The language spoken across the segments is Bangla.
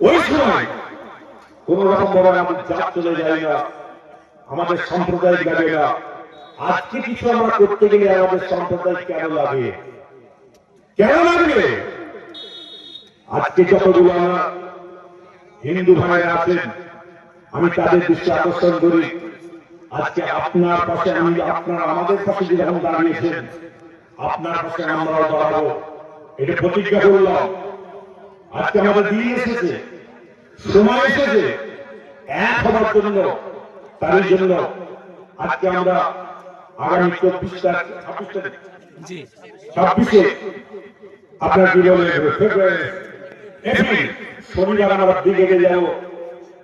ওই সময় রকম আমাদের আজকে কিছু আমরা করতে গেলে আমাদের সম্প্রদায় কেন লাগে? কেন লাগবে আজকে যতগুলো আমরা হিন্দু ভাইরা আছেন, আমি তাদের দৃষ্টি আকর্ষণ করি। আজকে আপনার পাশে আমি আপনার আমাদের পাশে যেরকম দাঁড়িয়েছেন আপনার পাশে আমরাও দাঁড়াবো। এটা প্রতিজ্ঞা করলাম। আজকে আমাদের দিয়ে এসেছে সময় এসেছে এক হবার জন্য তার জন্য আজকে আমরা আগামী চব্বিশটা ছাব্বিশটা জি। ছাব্বিশে আপনার কি বলে ফেব্রুয়ারি এপ্রিল শনিবার আমরা দিকে যাব।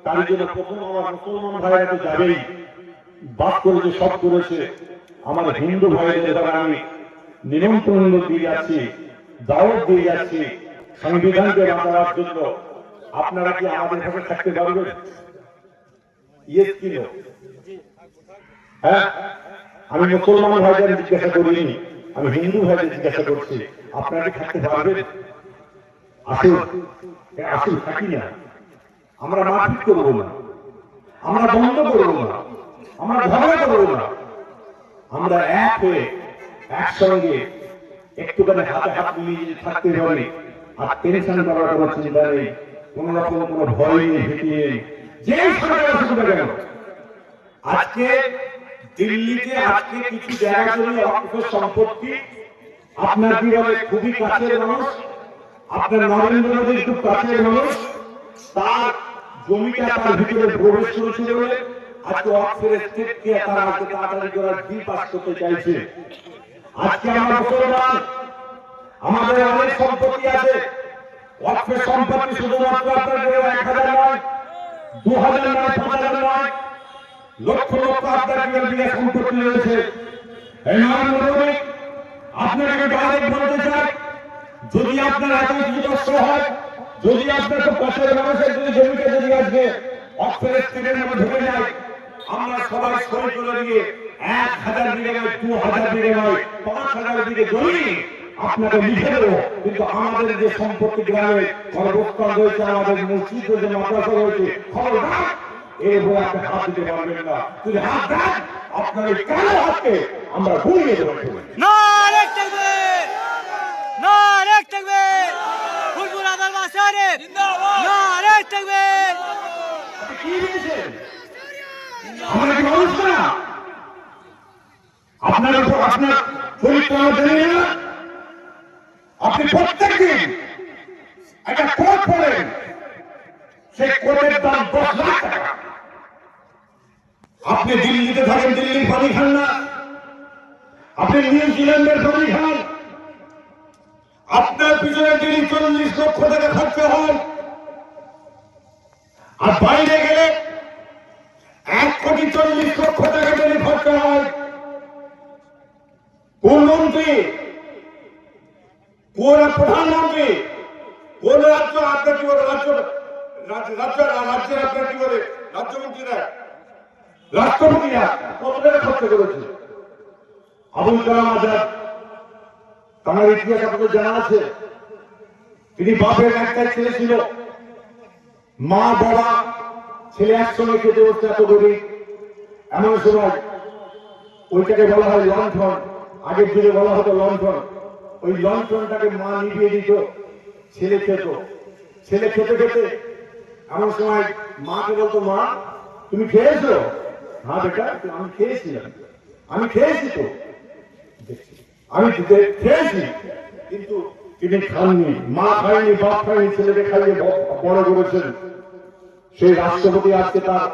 তার জন্য প্রথম আমার মুসলমান ভাইরা তো যাবেই। বাদ করেছে সব করেছে, আমার হিন্দু ভাইদের দ্বারা আমি নিমন্ত্রণ দিয়ে যাচ্ছি, দাওয়াত দিয়ে যাচ্ছি, সংবিধানকে বাঁচাবার জন্য। আপনারা কি আমাদের সাথে থাকতে পারবেন? হ্যাঁ? আমি মুসলমান ভাইদের জিজ্ঞাসা করিনি, আমি হিন্দু ভাইদের জিজ্ঞাসা করছি। আপনারা কি থাকতে পারবেন? আসুন আসুন, থাকি না। আমরা মারপিট করব না। আমরা বন্ধ করব না। আমরা ঝগড়া করব না। আমরা এক হয়ে একসঙ্গে একটুখানি হাতে হাত মিলিয়ে থাকতে পারি, আর টেনশন করার কোনো চিন্তা নেই, কোন রকম কোনো ভয় নেই, ভীতি নেই যে সরকার আজকে দিল্লিতে আজকে কিছু জায়গা সম্পত্তি, আপনার বলে, খুবই কাছের মানুষ, আপনার নরেন্দ্র মোদীর খুব কাছের মানুষ, তার জমিটা তার ভিতরে প্রবেশ করেছিল বলে আজকে অক্সের স্টেটকে তারা আজকে তাড়াতাড়ি করার বিল করতে চাইছে। আজকে আমরা মুসলমান, আমাদের অনেক সম্পত্তি আছে। অক্সের সম্পত্তি শুধুমাত্র আপনার এক হাজার নয়, দু হাজার নয়, পাঁচ হাজার নয়, লক্ষ লক্ষ আপনার বিঘা বিঘা সম্পত্তি রয়েছে। এই নরেন্দ্র আপনাকে ডাইরেক্ট বলতে চাই যদি আপনার এত কষ্ট হয়, যদি আপনার খুব কষ্টের মানুষের যদি জমিতে যদি আজকে অক্ষরের স্টেটের নামে ঢুকে যায় আমরা সবাই সই করে দিয়ে এক হাজার বিঘে নয় দু হাজার বিঘে নয় পাঁচ হাজার বিঘে জমি আপনাকে লিখে দেবো। কিন্তু আমাদের যে সম্পত্তি গ্রামে কর্মস্থান রয়েছে আমাদের মসজিদ রয়েছে মাদ্রাসা রয়েছে এই বই আপনি হাত দিতে পারবেন না। যদি হাত দেন আপনার ওই কালো হাতকে আমরা ঘুরিয়ে দেবো? নারে থাকবে! নারে থাকবে! কি দিয়েছেন আপনি প্রত্যেক দিন দিল্লিতে থাকেন দিল্লির পানি খান না। আপনি নিউজিল্যান্ডের পানি খান। আপনার পিছনে দিল্লি চল্লিশ লক্ষ টাকা খরচা হয়, আর বাইরে গেলে এক কোটি চল্লিশ লক্ষ টাকা যদি খরচা হয় কোন মন্ত্রী কোন প্রধানমন্ত্রী। কোন রাজ্য আপনার কি বলে, রাজ্য রাজ্য রাজ্য রাজ্যের আপনার কি বলে রাজ্যমন্ত্রীরা রাষ্ট্রপতিরা কত টাকা খরচা করেছে? আবুল কালাম আজাদ, তার ইতিহাস আপনাদের জানা আছে। তিনি বাপের একটাই ছেলে ছিল। মা, বাবা, ছেলে একসঙ্গে খেতে বসতে এত গরিব। এমন সময় ওইটাকে বলা হয় লণ্ঠন। আগের যুগে বলা হতো লণ্ঠন। ওই লণ্ঠনটাকে মা নিভিয়ে দিত, ছেলে খেত। ছেলে খেতে খেতে এমন সময় মাকে বলতো, মা, তুমি খেয়েছো? হ্যাঁ বেটা, আমি খেয়েছিলাম আমি খেয়েছি তো। আমি খেয়েছি। কিন্তু তিনি খাননি, মা খায়নি, বাপ খায়নি, ছেলেকে খাইয়ে বড় করেছেন। সেই রাষ্ট্রপতি আজকে তার